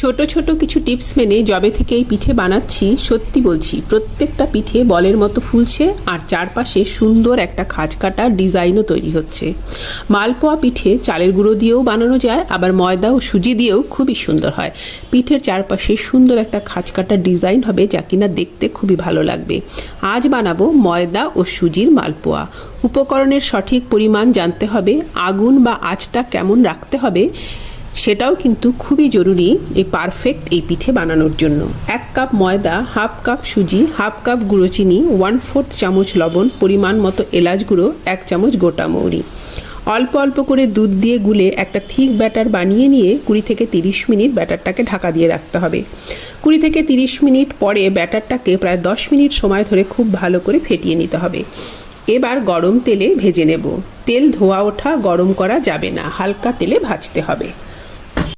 ছোট ছোট কিছু টিপস মেনে জবে থেকে এই পিঠে বানাচ্ছি, সত্যি বলছি, প্রত্যেকটা পিঠে বলের মতো ফুলছে আর চারপাশে সুন্দর একটা খাঁজ কাটা ডিজাইনও তৈরি হচ্ছে। মালপোয়া পিঠে চালের গুঁড়ো দিয়েও বানানো যায়, আবার ময়দা ও সুজি দিয়েও খুবই সুন্দর হয়। পিঠের চারপাশে সুন্দর একটা খাঁজ কাটা ডিজাইন হবে যা কিনা দেখতে খুবই ভালো লাগবে। আজ বানাবো ময়দা ও সুজির মালপোয়া। উপকরণের সঠিক পরিমাণ জানতে হবে, আগুন বা আঁচটা কেমন রাখতে হবে সেটাও কিন্তু খুবই জরুরি এই পারফেক্ট এই পিঠে বানানোর জন্য। এক কাপ ময়দা হাফ কাপ সুজি হাফ কাপ গুঁড়ো চিনি ওয়ান ফোর্থ চামচ লবণ, পরিমাণ মতো এলাচ গুঁড়ো, এক চামচ গোটা মৌরি। অল্প অল্প করে দুধ দিয়ে গুলে একটা থিক ব্যাটার বানিয়ে নিয়ে কুড়ি থেকে তিরিশ মিনিট ব্যাটারটাকে ঢাকা দিয়ে রাখতে হবে। কুড়ি থেকে তিরিশ মিনিট পরে ব্যাটারটাকে প্রায় দশ মিনিট সময় ধরে খুব ভালো করে ফেটিয়ে নিতে হবে। এবার গরম তেলে ভেজে নেব। তেল ধোয়া ওঠা গরম করা যাবে না, হালকা তেলে ভাজতে হবে।